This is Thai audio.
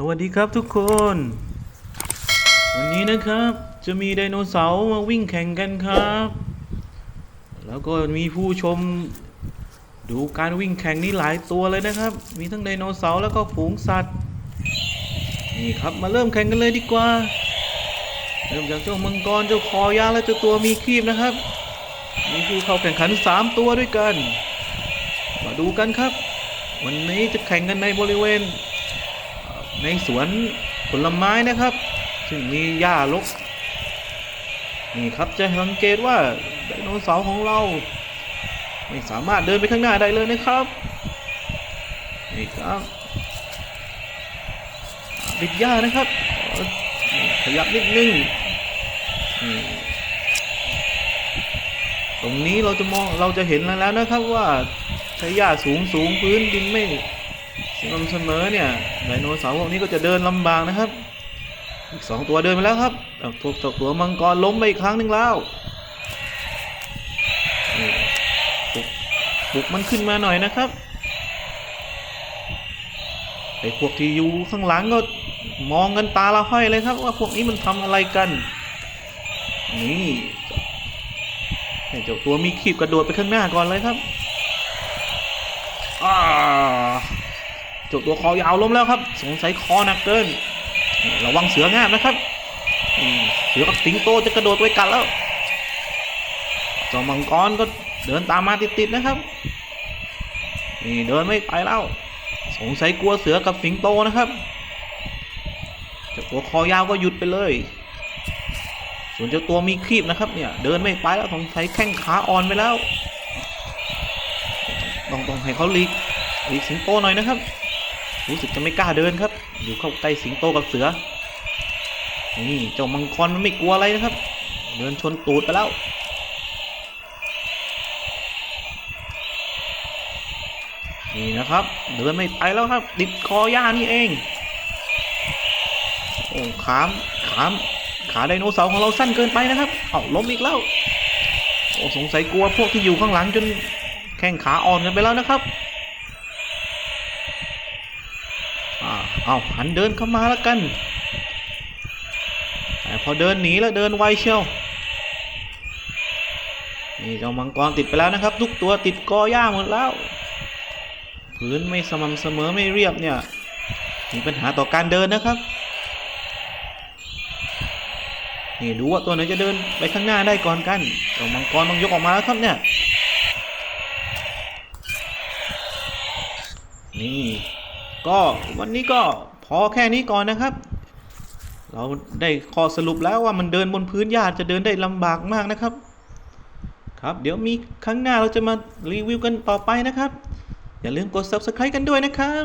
สวัสดีครับทุกคน วันนี้นะครับจะมีไดโนเสาร์มาวิ่งแข่งกันครับ แล้วก็มีผู้ชม ดูการวิ่งแข่งนี้หลายตัวเลยนะครับ มีทั้งไดโนเสาร์แล้วก็ฝูงสัตว์ นี่ครับมาเริ่มแข่งกันเลยดีกว่า เริ่มจากเจ้ามังกรเจ้าคอยาวและเจ้าตัวมีครีบนะครับ มีผู้เข้าแข่งขันสามตัวด้วยกัน มาดูกันครับ วันนี้จะแข่งกันในบริเวณ ในสวนผลไม้นะครับ ซึ่งมีหญ้ารกนี่ครับจะสังเกตว่าไดโนเสาร์ของเรา ไม่สามารถเดินไปข้างหน้าได้เลยนะครับนี่ครับติดหญ้านะครับขยับนิดนึงตรงนี้เราจะมองเราจะเห็นแล้วนะครับว่าใช้หญ้าสูงสูงพื้นดินไม่ สม่ำเสมอเนี่ยไดโนเสาร์พวกนี้ก็จะเดินลำบากนะครับ อีกสองตัวเดินไปแล้วครับเอาตัวตัวตัวมังกรล้มไปอีกครั้งหนึ่งแล้วปลุกปลุกมันขึ้นมาหน่อยนะครับไอ้พวกที่อยู่ข้างหลังก็มองกันตาละห้อยเลยครับ ว่าพวกนี้มันทำอะไรกัน นี่ให้เจ้าตัวมีขีบกระโดดไปข้างหน้าก่อนเลยครับอ่า จ้าตัวคอยาวล้มแล้วครับ สงสัยคอหนักเกิน ระวังเสืองามนะครับเสือกับสิงโตจะกระโดดไปกัดแล้วจ้ามังกรก็เดินตามมาติดๆนะครับ นี่เดินไม่ไปแล้ว สงสัยกลัวเสือกับสิงโตนะครับเจ้าตัวคอยาวก็หยุดไปเลย ส่วนเจ้าตัวมีครีบนะครับเนี่ยเดินไม่ไปแล้วสงสัยแข้งขาอ่อนไปแล้วต้องต้องให้เขาลีกหลีกสิงโตหน่อยนะครับ รู้สึกจะไม่กล้าเดินครับ อยู่เข้าใกล้สิงโตกับเสือ นี่เจ้ามังกรมันไม่กลัวอะไรนะครับ เดินชนตูดไปแล้วนี่นะครับ เดินไม่ไปแล้วครับ ติดคอย่านี่เองโอ้ขามขามขาไดโนเสาร์ของเราสั้นเกินไปนะครับ เอาล้มอีกแล้ว โอ้สงสัยกลัวพวกที่อยู่ข้างหลังจนแข้งขาอ่อนกันไปแล้วนะครับ เอาหันเดินเข้ามาแล้วกันแต่พอเดินหนีแล้วเดินไวเชียวนี่เจ้ามังกรติดไปแล้วนะครับ ทุกตัวติดกอหญ้าหมดแล้วพื้นไม่สม่ำเสมอไม่เรียบเนี่ยมีปัญหาต่อการเดินนะครับนี่ดูว่าตัวไหนจะเดินไปข้างหน้าได้ก่อนกันเจ้ามังกรต้องยกออกมาแล้วครับเนี่ยนี่ ก็วันนี้ก็พอแค่นี้ก่อนนะครับ เราได้ข้อสรุปแล้วว่ามันเดินบนพื้นหญ้าจะเดินได้ลำบากมากนะครับ ครับ เดี๋ยวมีครั้งหน้าเราจะมารีวิวกันต่อไปนะครับ อย่าลืมกด subscribe กันด้วยนะครับ